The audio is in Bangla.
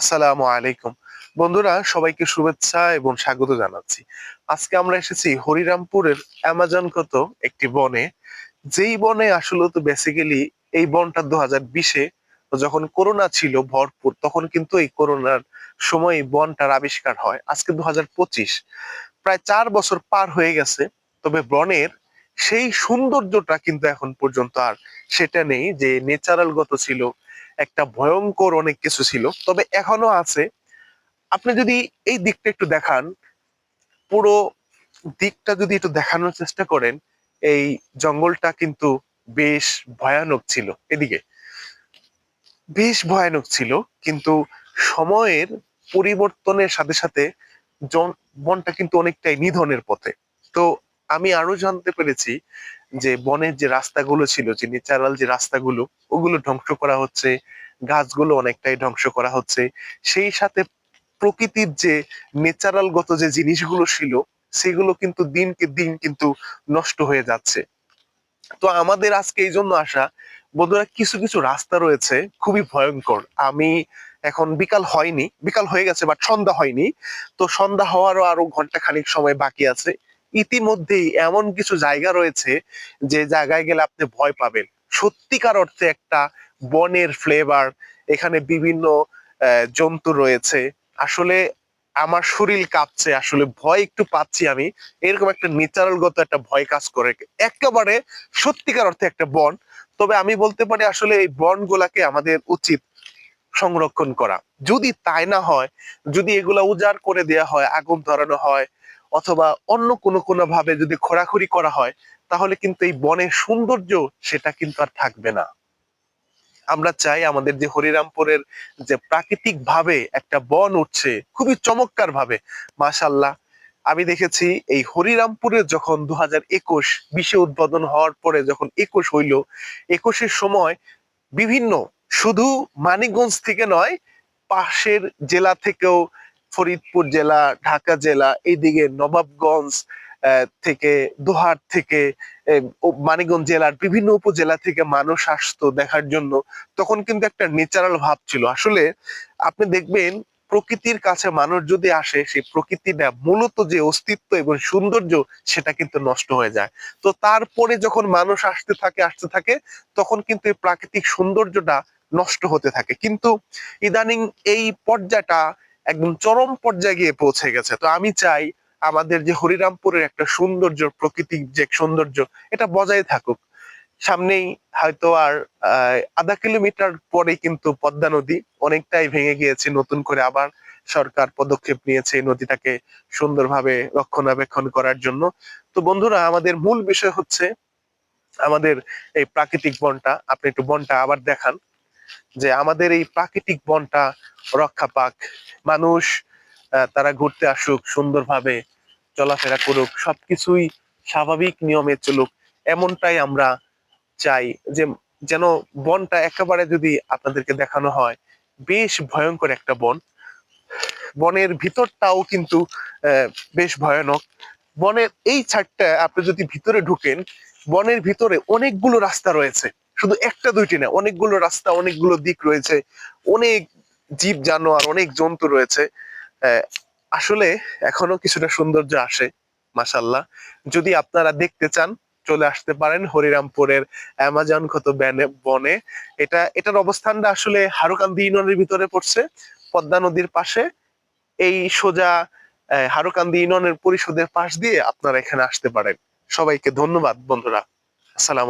আসসালামু আলাইকুম। বন্ধুরা, সবাইকে শুভেচ্ছা এবং স্বাগত জানাচ্ছি। আজকে আমরা এসেছি হরিরামপুরের অ্যামাজনগত একটি বনে। যেই বনে আসলে তো বেসিক্যালি এই বনটা দু হাজার বিশে যখন করোনা ছিল ভরপুর, তখন কিন্তু এই করোনার সময় বনটার আবিষ্কার হয়। আজকে দু হাজার পঁচিশ। প্রায় চার বছর পার হয়ে গেছে, তবে বনের সেই সৌন্দর্যটা কিন্তু এখন পর্যন্ত আর সেটা নেই যে ন্যাচারাল গত ছিল একটা ভয়ঙ্কর অনেক কিছু ছিল। তবে এখনও আছে। আপনি যদি এই দিকটা একটু দেখান, পুরো দিকটা যদি একটু দেখানোর চেষ্টা করেন, এই জঙ্গলটা কিন্তু বেশ ভয়ানক ছিল এদিকে। বেশ ভয়ানক ছিল, কিন্তু সময়ের পরিবর্তনের সাথে সাথে বনটা কিন্তু অনেকটাই নিধনের পথে। তো আমি আরও জানতে পেরেছি যে বনের যে রাস্তাগুলো ছিল, যে ন্যাচারাল যে রাস্তাগুলো, ওগুলো ধ্বংস করা হচ্ছে, গাছগুলো অনেকটাই ধ্বংস করা হচ্ছে। সেই সাথে প্রকৃতির যে ন্যাচারাল গত যে জিনিসগুলো ছিল, সেগুলো কিন্তু দিনকে দিন কিন্তু নষ্ট হয়ে যাচ্ছে। তো আমাদের আজকে এই জন্য আসা, বন্ধুরা, কিছু কিছু রাস্তা রয়েছে, খুবই ভয়ঙ্কর। আমি এখন বিকাল হয়নি, বিকাল হয়ে গেছে বাট সন্ধ্যা হয়নি। তো সন্ধ্যা হওয়ারও আরও ঘণ্টা খানিক সময় বাকি আছে। ইতিমধ্যেই এমন কিছু জায়গা রয়েছে যে জায়গায় গেলে আপনি ভয় পাবেন। সত্যিকার অর্থে একটা বনের ফ্লেভার এখানে বিভিন্ন জন্তু রয়েছে। আসলে আমার শরীর কাঁপছে, আসলে ভয় একটু পাচ্ছি আমি। এরকম একটা নেচারালগত একটা ভয় কাজ করে। একেবারে সত্যিকার অর্থে একটা বন। তবে আমি বলতে পারি, আসলে এই বনগুলাকে আমাদের উচিত সংরক্ষণ করা। যদি তাই না হয়, যদি এগুলা উজাড় করে দেয়া হয়, আগুন ধরানো হয় অথবা অন্য কোনো কোনো ভাবে যদি খোরাখুরি করা হয়, তাহলে কিন্তু এই বনের সৌন্দর্য সেটা কিন্তু আর থাকবে না। আমরা চাই আমাদের যে হরিরামপুরের যে প্রাকৃতিক ভাবে একটা বন উঠছে, খুবই চমৎকার ভাবে। মাশাল্লাহ আমি দেখেছি এই হরিরামপুরে যখন দু হাজার একুশ বিশে উদ্বোধন হওয়ার পরে যখন একুশ হইল, একুশের সময় বিভিন্ন শুধু মানিকগঞ্জ থেকে নয়, পাশের জেলা থেকেও ফরিদপুর জেলা, ঢাকা জেলা এইদিকে নবাবগঞ্জ থেকে দোহার থেকে মানিকগঞ্জ জেলার বিভিন্ন উপজেলা থেকে মানুষ আসতো দেখার জন্য। তখন কিন্তু একটা ন্যাচারাল ভাব ছিল। আসলে আপনি দেখবেন, প্রকৃতির কাছে মানুষ যদি আসে, সেই প্রকৃতিটা মূলত যে অস্তিত্ব এবং সৌন্দর্য, সেটা কিন্তু নষ্ট হয়ে যায়। তো তারপরে যখন মানুষ আসতে থাকে আসতে থাকে, তখন কিন্তু এই প্রাকৃতিক সৌন্দর্যটা নষ্ট হতে থাকে। কিন্তু ইদানিং এই পর্যায়টা একদম চরম পর্যায়ে গিয়ে পৌঁছে গেছে। তো আমি চাই আমাদের যে হরিরামপুরের একটা সৌন্দর্য প্রাকৃতিক যে সৌন্দর্য, এটা বজায় থাকুক। সামনেই হয়তো আর আধা কিলোমিটার পরে কিন্তু পদ্মা নদী অনেকটাই ভেঙে গিয়েছে। নতুন করে আবার সরকার পদক্ষেপ নিয়েছে এই নদীটাকে সুন্দরভাবে রক্ষণাবেক্ষণ করার জন্য। তো বন্ধুরা, আমাদের মূল বিষয় হচ্ছে আমাদের এই প্রাকৃতিক বনটা। আপনি একটু বনটা আবার দেখান। যে আমাদের এই প্রাকৃতিক বনটা রক্ষা পাক। মানুষ তারা ঘুরতে আসুক, সুন্দরভাবে চলাফেরা করুক, সবকিছুই স্বাভাবিক নিয়মে চলুক, এমনটাই আমরা চাই যে যেন বনটা একেবারে যদি আপনাদেরকে দেখানো হয়, বেশ ভয়ঙ্কর একটা বন। বনের ভিতরটাও কিন্তু বেশ ভয়ানক। বনের এই ছাড়টা আপনি যদি ভিতরে ঢুকেন, বনের ভিতরে অনেকগুলো রাস্তা রয়েছে। শুধু একটা দুইটি না, অনেকগুলো রাস্তা, অনেকগুলো দিক রয়েছে, অনেক জীব জানোয়ার, অনেক জন্তু রয়েছে। আসলে এখনও কিছুটা সৌন্দর্য আসে মাসাল্লাহ যদি আপনারা দেখতে চান, চলে আসতে পারেন হরিরামপুরের অ্যামাজন ক্ষত বনে। এটা, এটার অবস্থানটা আসলে হারুকান্দি ইউনিয়নের ভিতরে পড়ছে, পদ্মা নদীর পাশে। এই সোজা হারুকান্দি ইউনিয়নের পরিষদের পাশ দিয়ে আপনারা এখানে আসতে পারেন। সবাইকে ধন্যবাদ, বন্ধুরা। আসসালাম